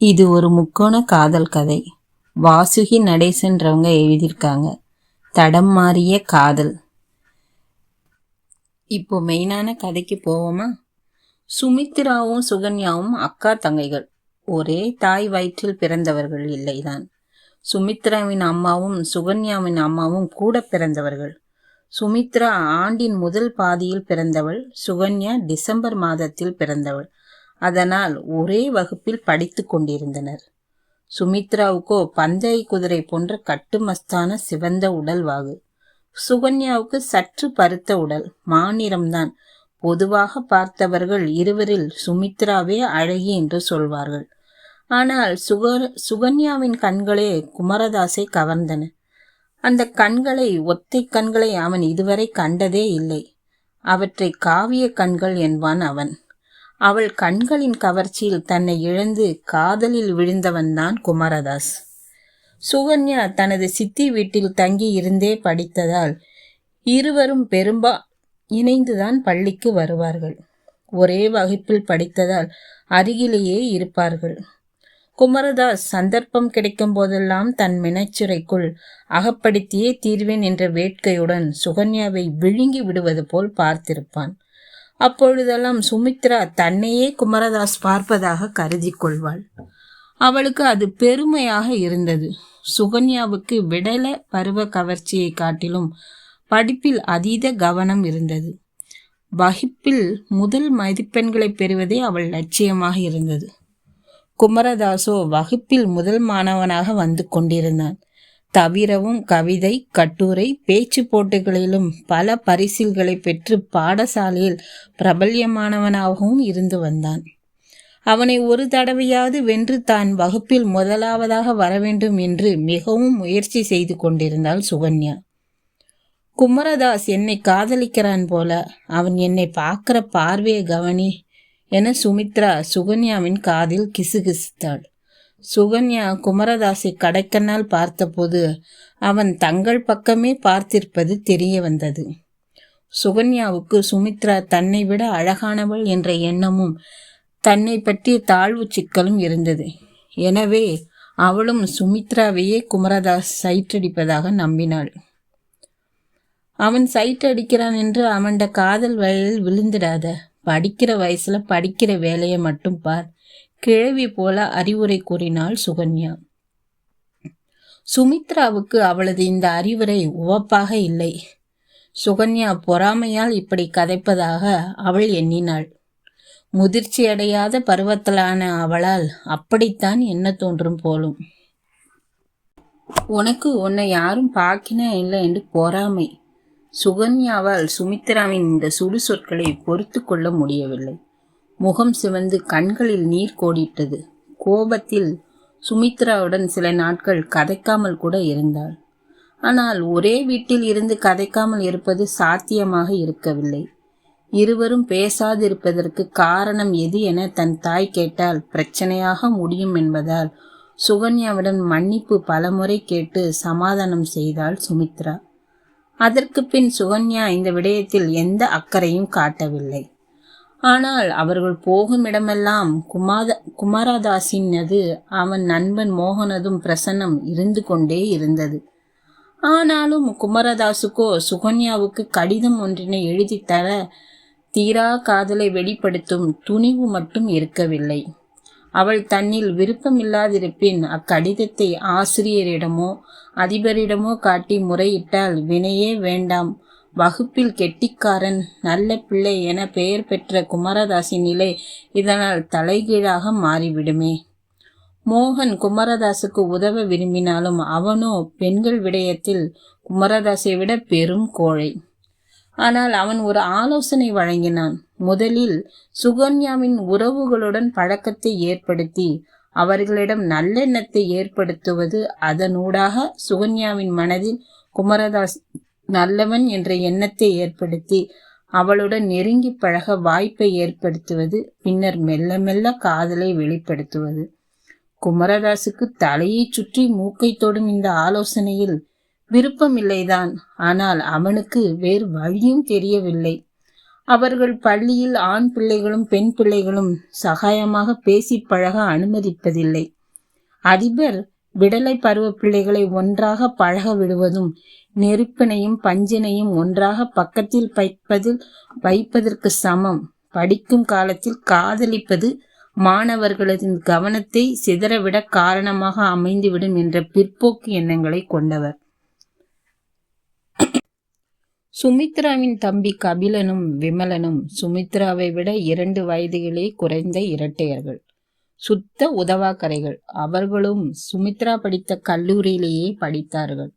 இது ஒரு முக்கோண காதல் கதை. வாசுகி நடேசன்றவங்க எழுதியிருக்காங்க. தடம் மாறிய காதல். இப்போ மெயினான கதைக்கு போவோமா? சுமித்ராவும் சுகன்யாவும் அக்கா தங்கைகள். ஒரே தாய் வயிற்றில் பிறந்தவர்கள் இல்லைதான். சுமித்ராவின் அம்மாவும் சுகன்யாவின் அம்மாவும் கூட பிறந்தவர்கள். சுமித்ரா ஆண்டின் முதல் பாதியில் பிறந்தவள் சுகன்யா டிசம்பர் மாதத்தில் பிறந்தவள். அதனால் ஒரே வகுப்பில் படித்து கொண்டிருந்தனர். சுமித்ராவுக்கோ பந்தய குதிரை போன்ற கட்டுமஸ்தான சிவந்த உடல் வாகு. சுகன்யாவுக்கு சற்று பருத்த உடல் மாநிறம்தான். பொதுவாக பார்த்தவர்கள் இருவரில் சுமித்ராவே அழகி என்று சொல்வார்கள். ஆனால் சுகர் சுகன்யாவின் கண்களே குமரதாசை கவர்ந்தன. அந்த கண்களை ஒத்தை கண்களை அவன் இதுவரை கண்டதே இல்லை. அவற்றை காவிய கண்கள் என்பான் அவன். அவள் கண்களின் கவர்ச்சியில் தன்னை இழந்து காதலில் விழுந்தவன்தான் குமாரதாஸ். சுகன்யா தனது சித்தி வீட்டில் தங்கி இருந்தே படித்ததால் இருவரும் பெரும்பா இணைந்துதான் பள்ளிக்கு வருவார்கள். ஒரே வகுப்பில் படித்ததால் அருகிலேயே இருப்பார்கள். குமரதாஸ் சந்தர்ப்பம் கிடைக்கும் போதெல்லாம் தன் மினச்சுரைக்குள் அகப்படுத்தியே தீர்வேன் என்ற வேட்கையுடன் சுகன்யாவை விழுங்கி விடுவது போல் பார்த்திருப்பான். அப்பொழுதெல்லாம் சுமித்ரா தன்னையே குமரதாஸ் பார்ப்பதாக கருதி கொள்வாள் அவளுக்கு அது பெருமையாக இருந்தது. சுகன்யாவுக்கு விடல பருவ கவர்ச்சியை காட்டிலும் படிப்பில் அதீத கவனம் இருந்தது. வகுப்பில் முதல் மதிப்பெண்களை பெறுவதே அவள் லட்சியமாக இருந்தது. குமரதாசோ வகுப்பில் முதல் மாணவனாக வந்து கொண்டிருந்தான். தவிரவும் கவிதை கட்டுரை பேச்சு போட்டிகளிலும் பல பரிசில்களை பெற்று பாடசாலையில் பிரபல்யமானவனாகவும் இருந்து வந்தான். அவனை ஒரு தடவையாவது வென்று தான் வகுப்பில் முதலாவதாக வர வேண்டும் என்று மிகவும் முயற்சி செய்து கொண்டிருந்தாள் சுகன்யா. குமரதாஸ் என்னை காதலிக்கிறான் போல அவன் என்னை பார்க்கிற பார்வையை கவனி என சுமித்ரா சுகன்யாவின் காதில் கிசுகிசுத்தாள். சுகன்யா குமரதாசை கடைக்கண்ணால் பார்த்தபோது அவன் தங்கள் பக்கமே பார்த்திருப்பது தெரிய வந்தது சுகன்யாவுக்கு சுமித்ரா தன்னை விட அழகானவள் என்ற எண்ணமும் தன்னை பற்றிய தாழ்வு சிக்கலும் இருந்தது. எனவே அவளும் சுமித்ராவையே குமரதாஸ் சைற்றடிப்பதாக நம்பினாள். அவன் சைட் அடிக்கிறான் என்று அவன்ட காதல் வயலில் விழுந்துடாத படிக்கிற வயசில் படிக்கிற வேலையை மட்டும் பார். கிழவி போல அறிவுரை கூறினாள் சுகன்யா. சுமித்ராவுக்கு அவளது இந்த அறிவுரை உவப்பாக இல்லை. சுகன்யா பொறாமையால் இப்படி கதைப்பதாக அவள் எண்ணினாள். முதிர்ச்சியடையாத பருவத்திலான அவளால் அப்படித்தான் என்ன தோன்றும் போலும். உனக்கு உன்னை யாரும் பார்க்கினே இல்லை என்று பொறாமை. சுகன்யாவால் சுமித்ராவின் இந்த சுடு சொற்களை பொறுத்து கொள்ள முடியவில்லை. முகம் சிவந்து கண்களில் நீர் கோடிட்டது. கோபத்தில் சுமித்ராவுடன் சில நாட்கள் கதைக்காமல் கூட இருந்தாள். ஆனால் ஒரே வீட்டில் இருந்து கதைக்காமல் இருப்பது சாத்தியமாக இருக்கவில்லை. இருவரும் பேசாதிருப்பதற்கு காரணம் எது என தன் தாய் கேட்டால் பிரச்சனையாக முடியும் என்பதால் சுகன்யாவிடம் மன்னிப்பு பலமுறை கேட்டு சமாதானம் செய்தாள் சுமித்ரா. அதற்கு பின் சுகன்யா இந்த விடயத்தில் எந்த அக்கறையும் காட்டவில்லை. ஆனால் அவர்கள் போகும் இடமெல்லாம் குமாத குமாரதாசினது அவன் நண்பன் மோகனதும் பிரசன்னம் இருந்து கொண்டே இருந்தது. ஆனாலும் குமரதாசுக்கோ சுகன்யாவுக்கு கடிதம் ஒன்றினை எழுதித்தர தர தீரா காதலை வெளிப்படுத்தும் துணிவு மட்டும் இருக்கவில்லை. அவள் தன்னில் விருப்பமில்லாதிருப்பின் அக்கடிதத்தை ஆசிரியரிடமோ அதிபரிடமோ காட்டி முறையிட்டால் வினையே வேண்டாம். வகுப்பில் கெட்டிக்காரன் நல்ல பிள்ளை என பெயர் பெற்ற குமரதாசின் நிலை இதனால் தலைகீழாக மாறிவிடுமே. மோகன் குமரதாசுக்கு உதவ விரும்பினாலும் அவனோ பெண்கள் விடயத்தில் குமரதாசை விட பெரும் கோழை. ஆனால் அவன் ஒரு ஆலோசனை வழங்கினான். முதலில் சுகன்யாவின் உறவுகளுடன் பழக்கத்தை ஏற்படுத்தி அவர்களிடம் நல்லெண்ணத்தை ஏற்படுத்துவது அதனூடாக சுகன்யாவின் மனதில் குமரதாஸ் நல்லவன் என்ற எண்ணத்தை ஏற்படுத்தி அவளுடன் நெருங்கி பழக வாய்ப்பை ஏற்படுத்துவது பின்னர் மெல்ல மெல்ல காதலை வெளிப்படுத்துவது. குமரதாசுக்கு தலையை சுற்றி மூக்கை தொடும் இந்த ஆலோசனையில் விருப்பமில்லைதான். ஆனால் அவனுக்கு வேறு வழியும் தெரியவில்லை. அவர்கள் பள்ளியில் ஆண் பிள்ளைகளும் பெண் பிள்ளைகளும் சகாயமாக பேசி பழக அனுமதிப்பதில்லை. அதிபர் விடலை பருவ பிள்ளைகளை ஒன்றாக பழக விடுவதும் நெருப்பினையும் பஞ்சினையும் ஒன்றாக பக்கத்தில் வைப்பதில் வைப்பதற்கு சமம். படிக்கும் காலத்தில் காதலிப்பது மாணவர்களது கவனத்தை சிதறவிட காரணமாக அமைந்துவிடும் என்ற பிற்போக்கு எண்ணங்களை கொண்டவர். சுமித்ராவின் தம்பி கபிலனும் விமலனும் சுமித்ராவை விட இரண்டு வயதுகளே குறைந்த இரட்டையர்கள். சுத்த உதவாக்கரைகள். அவர்களும் சுமித்ரா படித்த கல்லூரியிலேயே படித்தார்கள்.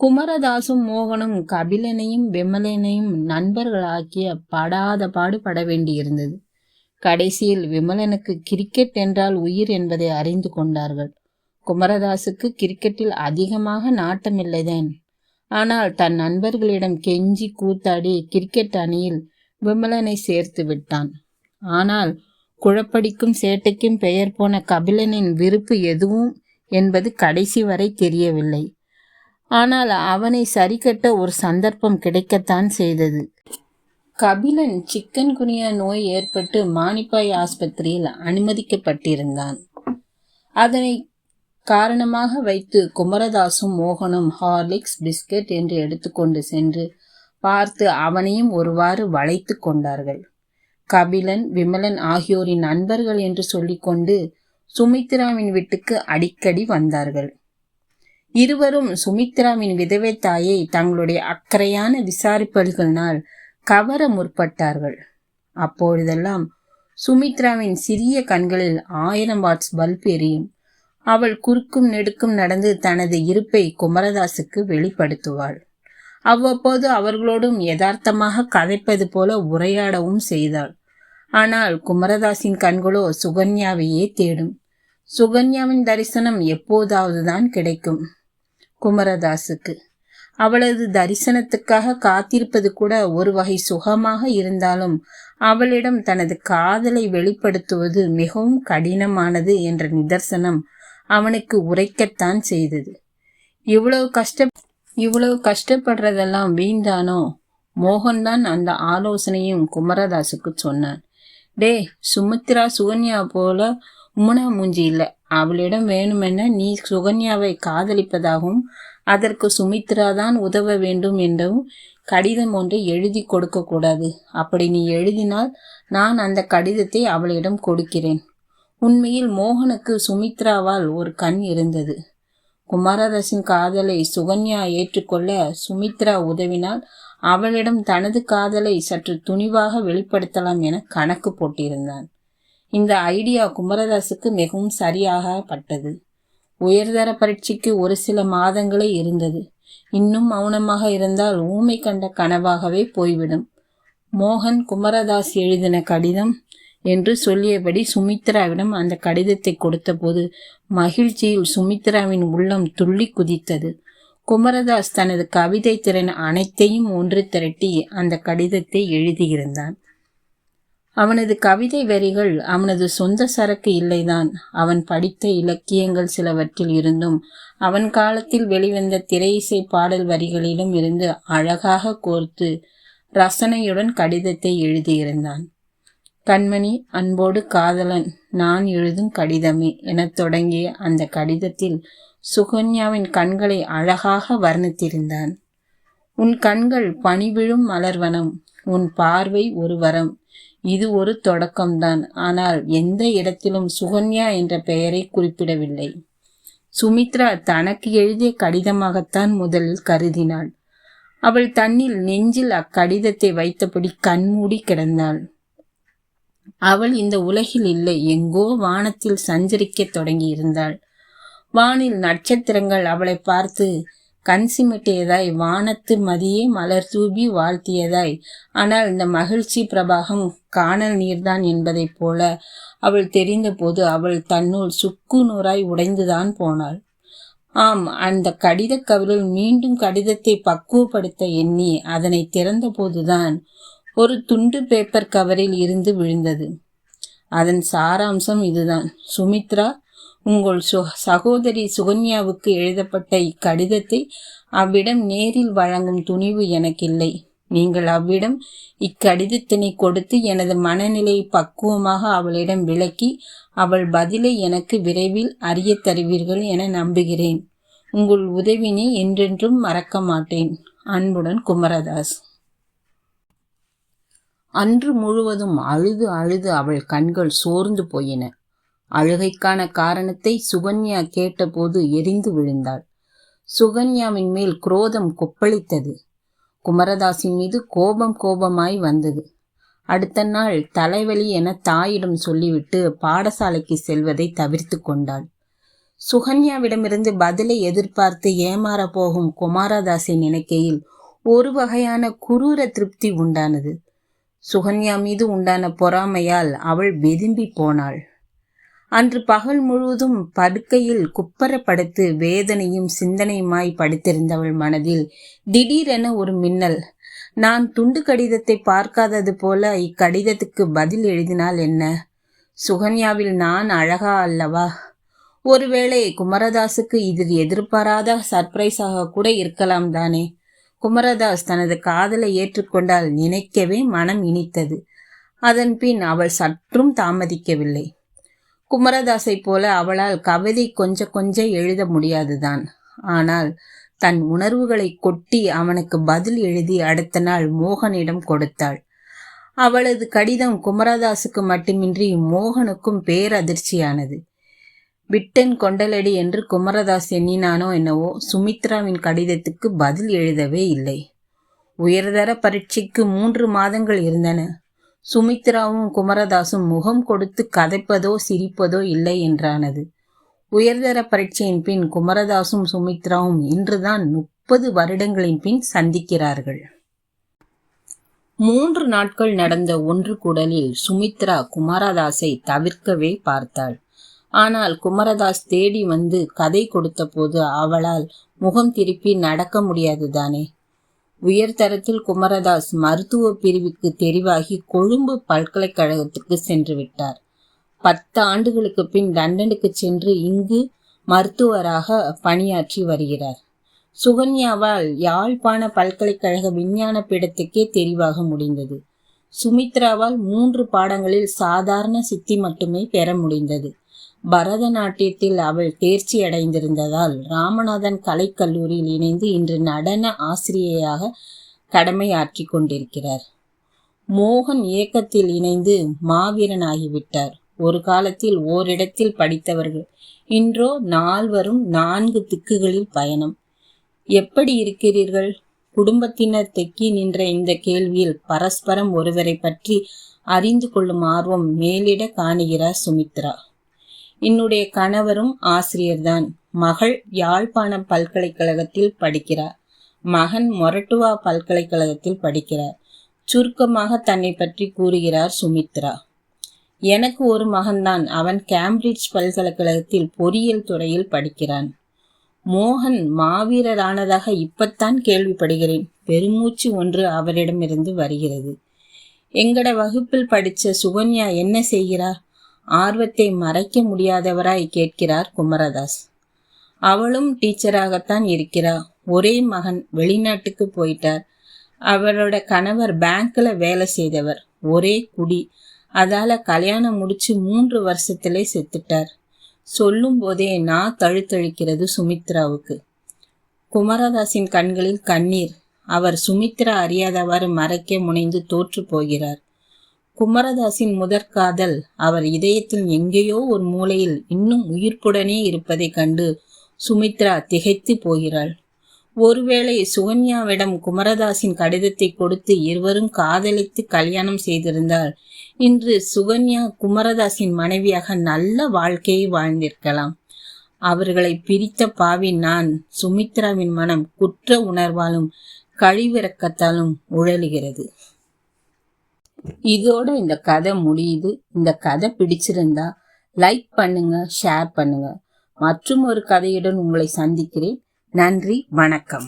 குமரதாசும் மோகனும் கபிலனையும் விமலனையும் நண்பர்களாக்கிய படாத பாடுபட வேண்டியிருந்தது. கடைசியில் விமலனுக்கு கிரிக்கெட் என்றால் உயிர் என்பதை அறிந்து கொண்டார்கள். குமரதாசுக்கு கிரிக்கெட்டில் அதிகமாக நாட்டமில்லைதான் ஆனால் தன் நண்பர்களிடம் கெஞ்சி கூத்தாடி கிரிக்கெட் அணியில் விமலனை சேர்த்து விட்டான். ஆனால் குழப்படிக்கும் சேட்டைக்கும் பெயர் போன கபிலனின் விருப்பு எதுவும் என்பது கடைசி வரை தெரியவில்லை. ஆனால் அவனை சரிக்கட்ட ஒரு சந்தர்ப்பம் கிடைக்கத்தான் செய்தது. கபிலன் சிக்கன் குனியா நோய் ஏற்பட்டு மானிப்பாய் ஆஸ்பத்திரியில் அனுமதிக்கப்பட்டிருந்தான். அதனை காரணமாக வைத்து குமரதாசும் மோகனும் ஹார்லிக்ஸ் பிஸ்கட் என்று எடுத்துக்கொண்டு சென்று பார்த்து அவனையும் ஒருவாறு வளைத்து கொண்டார்கள். கபிலன் விமலன் ஆகியோரின் நண்பர்கள் என்று சொல்லிக்கொண்டு சுமித்ராவின் வீட்டுக்கு அடிக்கடி வந்தார்கள். இருவரும் சுமித்ராவின் விதவை தாயை தங்களுடைய அக்கறையான விசாரிப்பல்களினால் கவர முற்பட்டார்கள். அப்பொழுதெல்லாம் சுமித்ராவின் சிறிய கண்களில் ஆயிரம் வாட்ஸ் பல்ப் எரியும். அவள் குறுக்கும் நெடுக்கும் நடந்து தனது இருப்பை குமரதாசுக்கு வெளிப்படுத்துவாள். அவ்வப்போது அவர்களோடும் யதார்த்தமாக கதைப்பது போல உரையாடவும் செய்தாள். ஆனால் குமரதாசின் கண்களோ சுகன்யாவையே தேடும். சுகன்யாவின் தரிசனம் எப்போதாவது தான் கிடைக்கும்? குமரதாசுக்கு. அவளது தரிசனத்துக்காக காத்திருப்பது கூட ஒரு வகை சுகமாக இருந்தாலும் அவளிடம் தனது காதலை வெளிப்படுத்துவது மிகவும் கடினமானது என்ற நிதர்சனம் அவனுக்கு உரைக்கத்தான் செய்தது. இவ்வளவு கஷ்ட இவ்வளவு கஷ்டப்படுறதெல்லாம் வீண்தானோ மோகன்தான் அந்த ஆலோசனையும் குமரதாசுக்கு சொன்னான். டே சுமித்ரா சுகன்யா போல உமனா மூஞ்சி இல்லை. அவளிடம் வேணுமென நீ சுகன்யாவை காதலிப்பதாகவும் அதற்கு சுமித்ரா தான் உதவ வேண்டும் என்றும் கடிதம் ஒன்றை எழுதி கொடுக்கக்கூடாது அப்படி நீ எழுதினால் நான் அந்த கடிதத்தை அவளிடம் கொடுக்கிறேன். உண்மையில் மோகனுக்கு சுமித்ராவால் ஒரு கண் இருந்தது. குமாரதாசின் காதலை சுகன்யா ஏற்றுக்கொள்ள சுமித்ரா உதவினால் அவளிடம் தனது காதலை சற்று துணிவாக வெளிப்படுத்தலாம் என கணக்கு போட்டிருந்தான். இந்த ஐடியா குமரதாசுக்கு மிகவும் சரியாக பட்டது உயர்தர பரீட்சைக்கு ஒரு சில மாதங்களே இருந்தது. இன்னும் மௌனமாக இருந்தால் ஊமை கண்ட கனவாகவே போய்விடும். மோகன் குமரதாஸ் எழுதின கடிதம் என்று சொல்லியபடி சுமித்ராவிடம் அந்த கடிதத்தை கொடுத்தபோது மகிழ்ச்சியில் சுமித்ராவின் உள்ளம் துள்ளி குதித்தது. குமரதாஸ் தனது கவிதை திறன் அனைத்தையும் ஒன்று திரட்டி அந்த கடிதத்தை எழுதியிருந்தான். அவனது கவிதை வரிகள் அவனது சொந்த சரக்கு இல்லைதான். அவன் படித்த இலக்கியங்கள் சிலவற்றில் இருந்தும் அவன் காலத்தில் வெளிவந்த திரையிசை பாடல் வரிகளிலும் இருந்து அழகாக கோர்த்து ரசனையுடன் கடிதத்தை எழுதியிருந்தான். கண்மணி அன்போடு காதலன் நான் எழுதும் கடிதமே எனத் தொடங்கிய அந்த கடிதத்தில் சுகன்யாவின் கண்களை அழகாக வர்ணித்திருந்தான். உன் கண்கள் பணிவிழும் மலர்வனம் உன் பார்வை ஒரு வரம் இது ஒரு தொடக்கம்தான் ஆனால் எந்த இடத்திலும் சுகன்யா என்ற பெயரை குறிப்பிடவில்லை. சுமித்ரா தனக்கு எழுதிய கடிதமாகத்தான் முதலில் கருதினாள். அவள் தன்னில் நெஞ்சில் அக்கடிதத்தை வைத்தபடி கண்மூடி கிடந்தாள். அவள் இந்த உலகில் இல்லை எங்கோ வானத்தில் சஞ்சரிக்கத் தொடங்கியிருந்தாள். வானில் நட்சத்திரங்கள் அவளை பார்த்து கண் சிமிட்டியதாய் வானத்து மதியே மலர் தூபி வாழ்த்தியதாய். ஆனால் இந்த மகிழ்ச்சி பிரபாகம் காணல் நீர்தான் என்பதைப் போல. அவள் தெரிந்தபோது அவள் தன்னுள் சுக்கு நூறாய் உடைந்துதான் போனாள். ஆம் அந்த கடிதக் கவிழில் மீண்டும் கடிதத்தை பக்குவப்படுத்த எண்ணி அதனை திறந்தபோதுதான் ஒரு துண்டு பேப்பர் கவரில் இருந்து விழுந்தது. அதன் சாராம்சம் இதுதான். சுமித்ரா உங்கள் சு சகோதரி சுகன்யாவுக்கு எழுதப்பட்ட இக்கடிதத்தை அவ்விடம் நேரில் வழங்கும் துணிவு எனக்கில்லை. நீங்கள் அவ்விடம் இக்கடிதத்தினை கொடுத்து எனது மனநிலையை பக்குவமாக அவளிடம் விளக்கி அவள் பதிலை எனக்கு விரைவில் அறிய தருவீர்கள் என நம்புகிறேன். உங்கள் உதவினை என்றென்றும் மறக்க மாட்டேன். அன்புடன் குமரதாஸ். அன்று முழுவதும் அழுது அழுது அவள் கண்கள் சோர்ந்து போயின. அழுகைக்கான காரணத்தை சுகன்யா கேட்டபோது எரிந்து விழுந்தாள். சுகன்யாவின் மேல் குரோதம் கொப்பளித்தது. குமரதாசின் மீது கோபம் கோபமாய் வந்தது. அடுத்த நாள் தலைவலி என தாயிடம் சொல்லிவிட்டு பாடசாலைக்கு செல்வதை தவிர்த்து கொண்டாள். சுகன்யாவிடமிருந்து பதிலை எதிர்பார்த்து ஏமாற போகும் குமாரதாசை நினைக்கையில் ஒரு வகையான குரூர திருப்தி உண்டானது. சுகன்யா மீது உண்டான பொறாமையால் அவள் வெதும்பி போனாள். அன்று பகல் முழுவதும் படுக்கையில் குப்பர படுத்து வேதனையும் சிந்தனையுமாய் படுத்திருந்தவள் மனதில் திடீரென ஒரு மின்னல். நான் துண்டு கடிதத்தை பார்க்காதது போல இக்கடிதத்துக்கு பதில் எழுதினால் என்ன? சுகன்யாவில் நான் அழகா அல்லவா? ஒருவேளை குமரதாசுக்கு இதில் எதிர்பாராத சர்ப்ரைஸாக கூட இருக்கலாம் தானே. குமரதாஸ் தனது காதலை ஏற்றுக்கொண்டால் நினைக்கவே மனம் இனித்தது. அதன்பின் அவள் சற்றும் தாமதிக்கவில்லை. குமரதாசை போல அவளால் கவிதை கொஞ்ச கொஞ்சம் எழுத முடியாதுதான். ஆனால் தன் உணர்வுகளை கொட்டி அவனுக்கு பதில் எழுதி அடுத்த நாள் மோகனிடம் கொடுத்தாள். அவளது கடிதம் குமரதாசுக்கு மட்டுமின்றி மோகனுக்கும் பேரதிர்ச்சியானது. விட்டன் கொண்டலடி என்று குமரதாஸ் எண்ணினானோ என்னவோ சுமித்ராவின் கடிதத்துக்கு பதில் எழுதவே இல்லை. உயர்தர பரீட்சைக்கு மூன்று மாதங்கள் இருந்தன. சுமித்ராவும் குமரதாசும் முகம் கொடுத்து கதைப்பதோ சிரிப்பதோ இல்லை என்றானது. உயர்தர பரீட்சையின் பின் குமரதாசும் சுமித்ராவும் இன்றுதான் முப்பது வருடங்களின் பின் சந்திக்கிறார்கள். மூன்று நாட்கள் நடந்த ஒன்று குடலில் சுமித்ரா குமாரதாஸை தவிர்க்கவே பார்த்தாள். ஆனால் குமரதாஸ் தேடி வந்து கதை கொடுத்தபோது அவளால் முகம் திருப்பி நடக்க முடியாதுதானே உயர்தரத்தில் குமரதாஸ் மருத்துவ பிரிவுக்கு தெரிவாகி கொழும்பு பல்கலைக்கழகத்துக்கு சென்று விட்டார். பத்து ஆண்டுகளுக்கு பின் லண்டனுக்கு சென்று இங்கு மருத்துவராக பணியாற்றி வருகிறார். சுகன்யாவால் யாழ்ப்பாண பல்கலைக்கழக விஞ்ஞான பீடத்துக்கே தெரிவாக முடிந்தது. சுமித்ராவால் மூன்று பாடங்களில் சாதாரண சித்தி மட்டுமே பெற முடிந்தது. பரதநாட்டியத்தில் அவள் தேர்ச்சி அடைந்திருந்ததால் ராமநாதன் கலைக்கல்லூரியில் இணைந்து இன்று நடன ஆசிரியையாக கடமையாற்றி கொண்டிருக்கிறார். மோகன் இயக்கத்தில் இணைந்து மாவீரனாகிவிட்டார். ஒரு காலத்தில் ஓரிடத்தில் படித்தவர்கள். இன்றோ நால்வரும் நான்கு திக்குகளில் பயணம். எப்படி இருக்கிறீர்கள்? குடும்பத்தினர் தெக்கி நின்ற இந்த கேள்வியில் பரஸ்பரம் ஒருவரை பற்றி அறிந்து கொள்ளும் ஆர்வம் மேலிட காணுகிறார் சுமித்ரா. என்னுடைய கணவரும் ஆசிரியர்தான். மகள் யாழ்ப்பாணம் பல்கலைக்கழகத்தில் படிக்கிறார். மகன் மொரட்டுவா பல்கலைக்கழகத்தில் படிக்கிறார். சுருக்கமாக தன்னை பற்றி கூறுகிறார் சுமித்ரா. எனக்கு ஒரு மகன்தான். அவன் கேம்பிரிட்ஜ் பல்கலைக்கழகத்தில் பொறியியல் துறையில் படிக்கிறான். மோகன் மாவீரரானதாக இப்பத்தான் கேள்விப்படுகிறேன். பெருமூச்சு ஒன்று அவரிடமிருந்து வருகிறது. எங்கட வகுப்பில் படித்த சுகன்யா என்ன செய்கிறார்? ஆர்வத்தை மறைக்க முடியாதவராய் கேட்கிறார் குமரதாஸ். அவளும் டீச்சராகத்தான் இருக்கிறா. ஒரே மகன் வெளிநாட்டுக்கு போயிட்டார். அவரோட கணவர் பேங்க்ல வேலை செய்தவர். ஒரே குடி. அதால கல்யாணம் முடிச்சு மூன்று வருஷத்திலே செத்துட்டார். சொல்லும் போதே நான் தழுத்தழிக்கிறது சுமித்ராவுக்கு. குமரதாசின் கண்களில் கண்ணீர். அவர் சுமித்ரா அறியாதவாறு மறைக்க முனைந்து தோற்று போகிறார். குமரதாசின் முதற்காதல். அவர் இதயத்தில் எங்கேயோ ஒரு மூலையில் இன்னும் உயிர்ப்புடனே இருப்பதைக் கண்டு சுமித்ரா திகைத்து போகிறாள். ஒருவேளை சுகன்யாவிடம் குமரதாசின் கடிதத்தை கொடுத்து இருவரும் காதலித்து கல்யாணம் செய்திருந்தால் இன்று சுகன்யா குமரதாசின் மனைவியாக நல்ல வாழ்க்கையை வாழ்ந்திருக்கலாம். அவர்களை பிரித்த பாவி நான் சுமித்ராவின் மனம் குற்ற உணர்வாலும் கழிவிறக்கத்தாலும் உழலுகிறது. இதோட இந்த கதை முடியுது. இந்த கதை பிடிச்சிருந்தா லைக் பண்ணுங்க ஷேர் பண்ணுங்க. மற்றும் ஒரு கதையுடன் உங்களை சந்திக்கிறேன். நன்றி வணக்கம்.